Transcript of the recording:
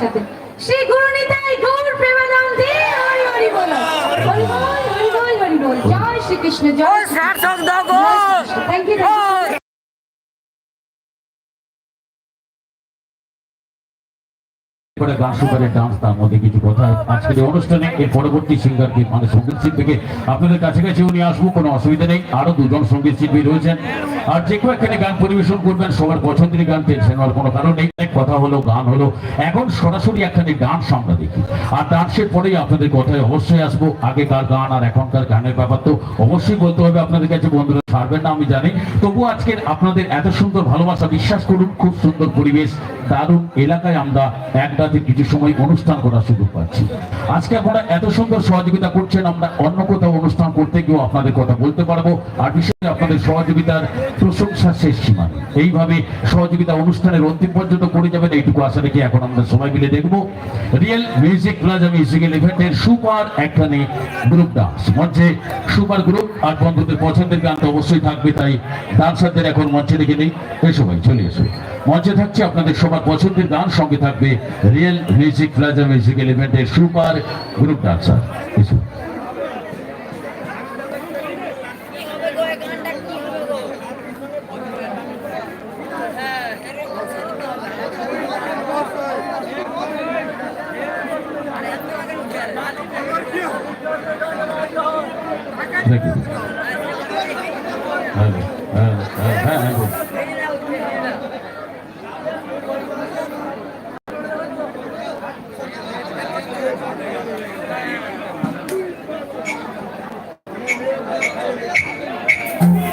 সাথে। শ্রী গুরু নিতাই গৌর প্রেমানন্দে হরি হরি বল। হরি বল হরি বল হরি বল। জয় শ্রীকৃষ্ণ জয় থ্যাংক ইউ করে গান সুপারের ডান্স তার মধ্যে কিছু কথা আজকের অনুষ্ঠানে, এর পরবর্তী সিঙ্গারকে মানে সংগীত শিল্পীকে আপনাদের নিয়ে আসব, কোনো অসুবিধা নেই। আরও দুজন সংগীত শিল্পী রয়েছেন। আর যে গান পরিবেশন করবেন, সবার পছন্দের গান টেনশন কোনো কারণ নেই। কথা হলো, গান হলো, এখন সরাসরি একখানে ডান্স আমরা দেখি। আর ডান্সের পরেই আপনাদের কথায় অবশ্যই আসব। আগেকার গান আর এখনকার গানের ব্যাপার তো অবশ্যই বলতে হবে আপনাদের কাছে, বন্ধুরা। ছাড়বেন না, আমি জানি। তবু আজকের আপনাদের এত সুন্দর ভালোবাসা, বিশ্বাস করুন, খুব সুন্দর পরিবেশ, দারুণ এলাকায় আমরা এক রাতে কিছু সময় অনুষ্ঠান করার সুযোগ পাচ্ছি। আজকে আপনারা এত সুন্দর সহযোগিতা করছেন, আমরা অন্য কোথাও অনুষ্ঠান করতে গিয়েও আপনাদের কথা বলতে পারব, আর বিশেষ আপনাদের সহযোগিতার প্রশংসা শেষ সীমা এইভাবে সহযোগিতা অনুষ্ঠানের অন্তিম পর্যন্ত করে যাবেন, এইটুকু আশা রেখে এখন আমরা সবাই মিলে দেখব। রিয়েল মিউজিক প্লাজা মিউজিক্যাল ইভেন্টের সুপার একখানে গ্রুপ ডান্স মঞ্চে সুপার গ্রুপ আর বন্ধুদের পছন্দের গান তো অবশ্যই থাকবে, তাই ডান্সারদের এখন মঞ্চে রেখে নেই। এসো ভাই, চলে এসো। মঞ্চে থাকছে আপনাদের সবার পছন্দের গান, সঙ্গে থাকবে রিয়েল মিউজিক প্লাজা মিউজিক্যাল ইভেন্টের সুপার গ্রুপ ডান্সার। এসো। Thank you. 嗯嗯嗯太辛苦